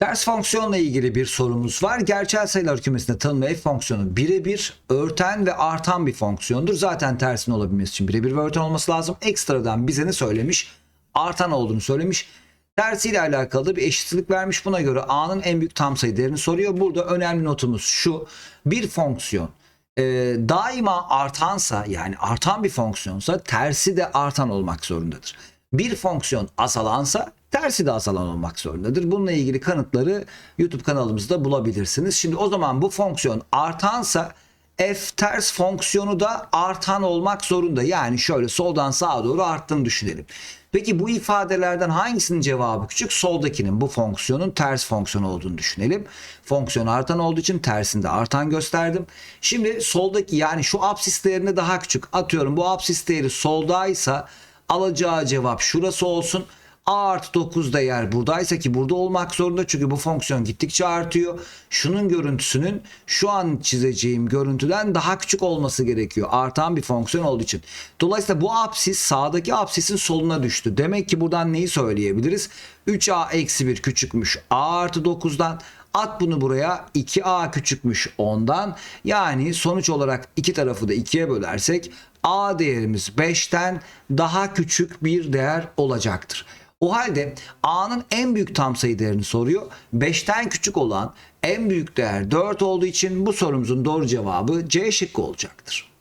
Ters fonksiyonla ilgili bir sorumuz var. Gerçel sayılar kümesinde tanımlı f fonksiyonu birebir örten ve artan bir fonksiyondur. Zaten tersinin olabilmesi için birebir ve örten olması lazım. Ekstradan bize ne söylemiş? Artan olduğunu söylemiş. Tersiyle alakalı da bir eşitsizlik vermiş. Buna göre a'nın en büyük tam sayı değerini soruyor. Burada önemli notumuz şu. Bir fonksiyon e, daima artansa yani artan bir fonksiyonsa tersi de artan olmak zorundadır. Bir fonksiyon azalansa tersi de azalan olmak zorundadır. Bununla ilgili kanıtları YouTube kanalımızda bulabilirsiniz. Şimdi o zaman bu fonksiyon artansa f ters fonksiyonu da artan olmak zorunda. Yani şöyle soldan sağa doğru arttığını düşünelim. Peki bu ifadelerden hangisinin cevabı küçük? Soldakinin bu fonksiyonun ters fonksiyon olduğunu düşünelim. Fonksiyon artan olduğu için tersinde artan gösterdim. Şimdi soldaki yani şu absis değerine daha küçük. Atıyorum bu absis değeri soldaysa alacağı cevap şurası olsun. A artı 9 değer buradaysa ki burada olmak zorunda çünkü bu fonksiyon gittikçe artıyor. Şunun görüntüsünün şu an çizeceğim görüntüden daha küçük olması gerekiyor. Artan bir fonksiyon olduğu için. Dolayısıyla bu apsis sağdaki apsisin soluna düştü. Demek ki buradan neyi söyleyebiliriz? 3a eksi 1 küçükmüş a artı 9'dan. At bunu buraya 2a küçükmüş 10'dan. Yani sonuç olarak iki tarafı da 2'ye bölersek a değerimiz 5'ten daha küçük bir değer olacaktır. O halde a'nın en büyük tam sayı değerini soruyor. 5'ten küçük olan en büyük değer 4 olduğu için bu sorumuzun doğru cevabı C şıkkı olacaktır.